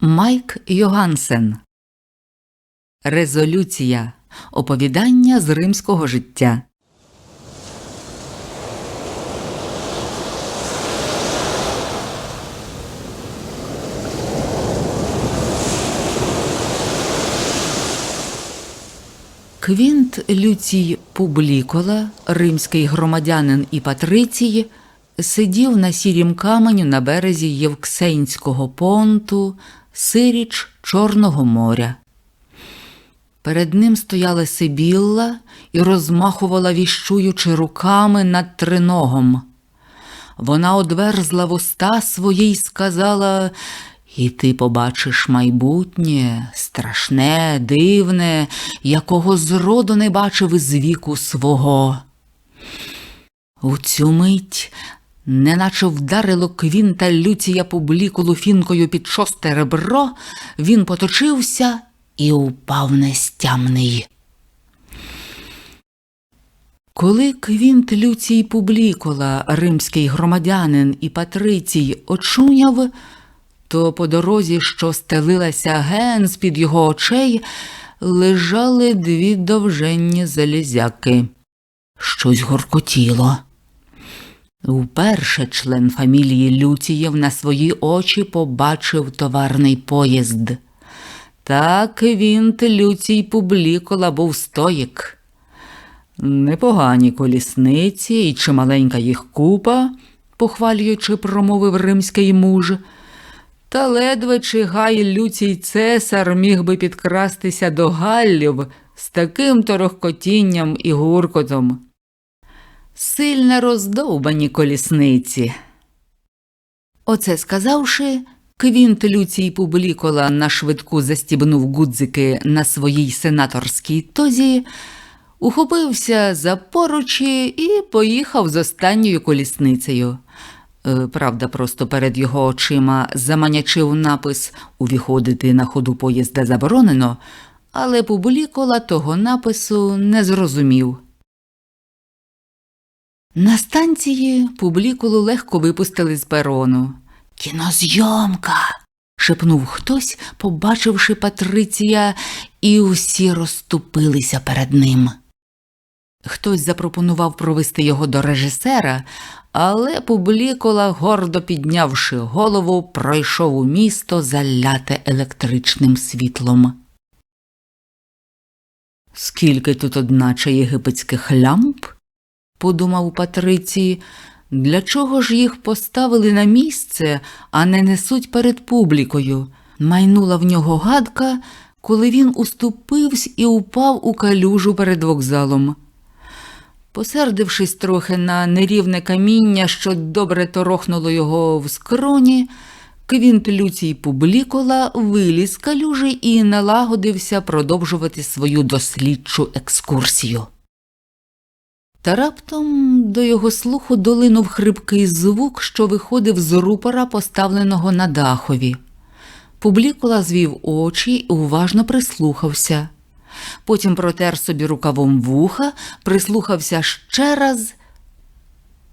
Майк Йогансен Резолюція Оповідання з римського життя. Квінт Люцій Публікола, римський громадянин і патрицій, сидів на сірім каменю на березі Євксенського понту, сиріч Чорного моря. Перед ним стояла Сибілла і розмахувала віщуючи руками над триногом. Вона одверзла вуста свої й сказала І ти побачиш майбутнє, страшне, дивне, якого зроду не бачив із віку свого. У цю мить, неначе вдарило квінта Люція публікулу фінкою під шосте ребро, він поточився і упав нестямний. Коли Квінт Люцій Публікола, римський громадянин і патрицій, очуняв, то по дорозі, що стелилася ген з-під його очей, лежали дві довженні залізяки. Щось горкотіло. Уперше член фамілії Люцієв на свої очі побачив товарний поїзд. Так він Люцій Публікола був стоїк. Непогані колісниці і чималенька їх купа, похвалюючи, промовив римський муж. Та ледве чи гай Люцій цесар міг би підкрастися до Галлів з таким торохкотінням і гуркотом. Сильно роздовбані колісниці. Оце сказавши, Квінт Люцій Публікола на швидку застібнув гудзики на своїй сенаторській тозі, ухопився за поручі і поїхав з останньою колісницею. Е, Правда, просто перед його очима заманячив напис Увіходити на ходу поїзда заборонено, але Публікола того напису не зрозумів. На станції Публікулу легко випустили з перону. Кінозйомка. шепнув хтось, побачивши Патриція, і усі розступилися перед ним. Хтось запропонував провести його до режисера, але Публікола, гордо піднявши голову, пройшов у місто заляте електричним світлом. Скільки тут одначе єгипетських лямп? Подумав Патрицій, для чого ж їх поставили на місце, а не несуть перед публікою? Майнула в нього гадка, коли він уступився і упав у калюжу перед вокзалом. Посердившись трохи на нерівне каміння, що добре торохнуло його в скроні, Квінт Люцій Публікола виліз калюжі і налагодився продовжувати свою дослідчу екскурсію. Та раптом до його слуху долинув хрипкий звук, що виходив з рупора, поставленого на дахові. Публікула звів очі і уважно прислухався. Потім протер собі рукавом вуха, прислухався ще раз.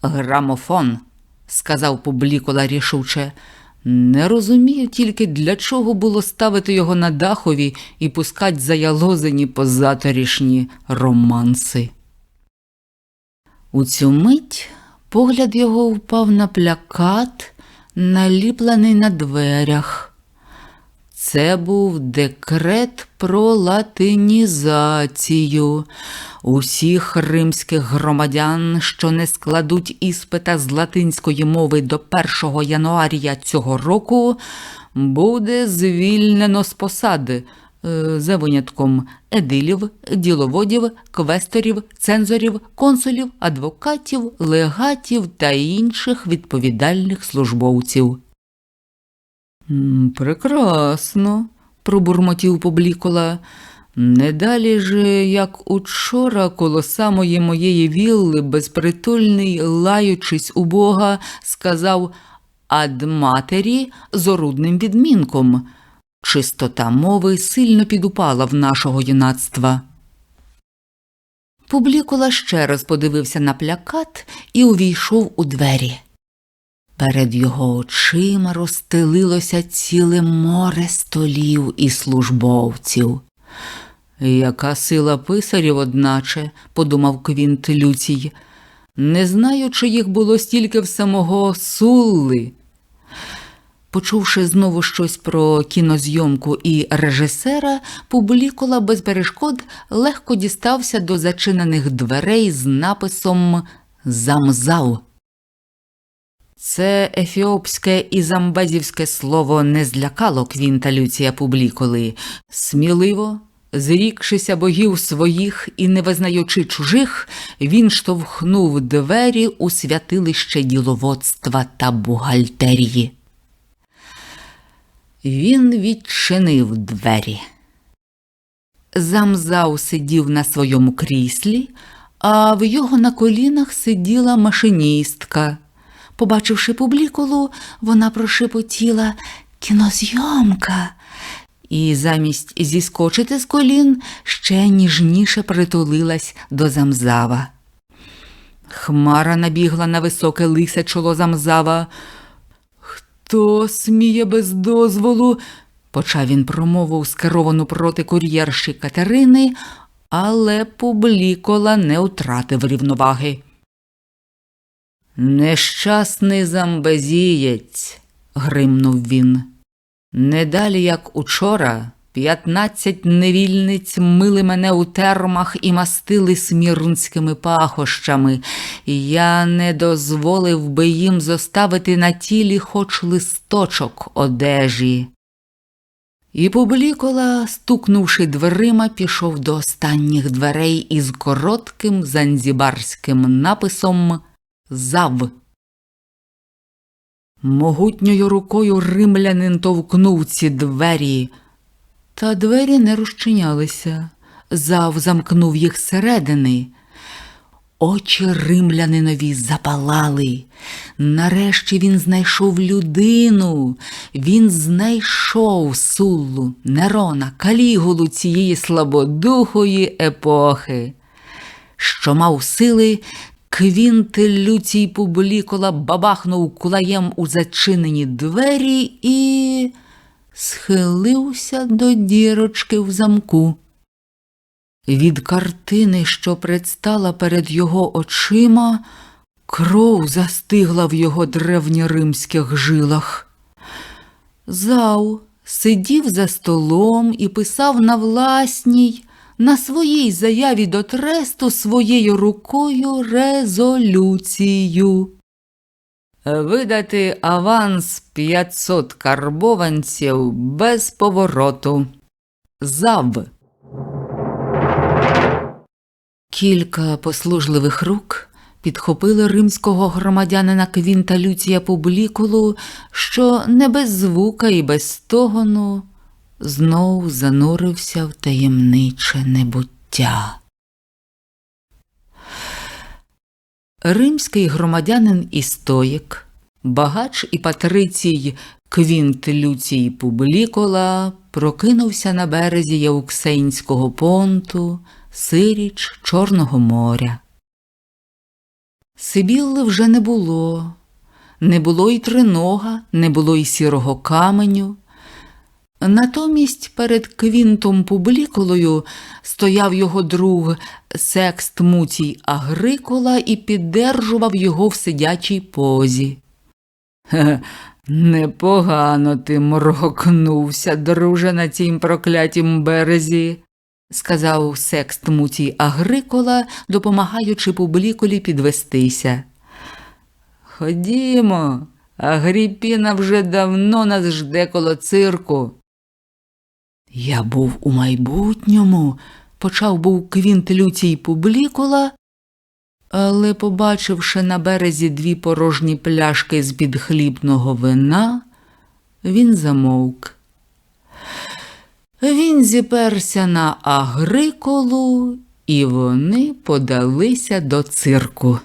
Грамофон, сказав Публікула рішуче. Не розумію тільки, для чого було ставити його на дахові і пускать заялозені позаторішні романси. У цю мить погляд його впав на плакат, наліплений на дверях. Це був декрет про латинізацію. Усіх римських громадян, що не складуть іспита з латинської мови до 1 януарія цього року, буде звільнено з посади за винятком едилів, діловодів, квесторів, цензорів, консулів, адвокатів, легатів та інших відповідальних службовців. Прекрасно, пробурмотів Поблікола. Не далі ж, як учора, коло самої моєї вілли, безпритульний, лаючись у Бога, сказав ад матері з орудним відмінком. Чистота мови сильно підупала в нашого юнацтва. Публікула ще раз подивився на плакат і увійшов у двері. Перед його очима розстелилося ціле море столів і службовців. Яка сила писарів, одначе, подумав Квінт Люцій, не знаю, чи їх було стільки в самого Сулли. Почувши знову щось про кінозйомку і режисера, Публікола без перешкод легко дістався до зачинених дверей з написом Замзав. Це ефіопське і замбезівське слово не злякало Квінта Люція Публіколи. Сміливо, зрікшися богів своїх і не визнаючи чужих, він штовхнув двері у святилище діловодства та бухгалтерії. Він відчинив двері. Замзау сидів на своєму кріслі, а в його на колінах сиділа машиністка. Побачивши публікулу, вона прошепотіла кінозйомка. І замість зіскочити з колін ще ніжніше притулилась до замзава. Хмара набігла на високе лисе чоло замзава. Хто сміє без дозволу? почав він промову, скеровану проти кур'єрші Катерини, але публікола не втратив рівноваги. Нещасний замбезієць, гримнув він. Не далі, як учора, п'ятнадцять невільниць мили мене у термах і мастили смірнськими пахощами. Я не дозволив би їм зоставити на тілі хоч листочок одежі. І Публікола, стукнувши дверима, пішов до останніх дверей із коротким занзібарським написом Зав. Могутньою рукою римлянин товкнув ці двері, та двері не розчинялися. Зав замкнув їх зсередини. Очі римлянинові запалали. Нарешті він знайшов людину. Він знайшов Суллу, Нерона, Калігулу цієї слабодухої епохи, що мав сили. Квінт Люцій Публікола бабахнув кулаєм у зачинені двері і схилився до дірочки в замку. Від картини, що предстала перед його очима, кров застигла в його древньоримських жилах. Зау сидів за столом і писав на власній, на своїй заяві до тресту своєю рукою резолюцію. Видати аванс 500 карбованців без повороту. Зав. Кілька послужливих рук підхопили римського громадянина Квінта Люція Публікулу, що не без звука і без стогону знов занурився в таємниче небуття. Римський громадянин і стоїк, багач і патрицій Квінт Люцій Публікола прокинувся на березі Яуксейнського понту, сиріч Чорного моря. Сибілли вже не було, не було й тринога, не було й сірого каменю. Натомість перед Квінтом Публіколою стояв його друг Секст Муцій Агрикола і піддержував його в сидячій позі. Хе, непогано ти моргокнувся, друже, на цім проклятім березі, сказав секст Муцій Агрикола, допомагаючи Публіколі підвестися. Ходімо, Агріпіна вже давно нас жде коло цирку. Я був у майбутньому, почав був Квінт Люцій Публікула, але, побачивши на березі дві порожні пляшки з під хлібного вина, він замовк. Він зіперся на Агриколу, і вони подалися до цирку.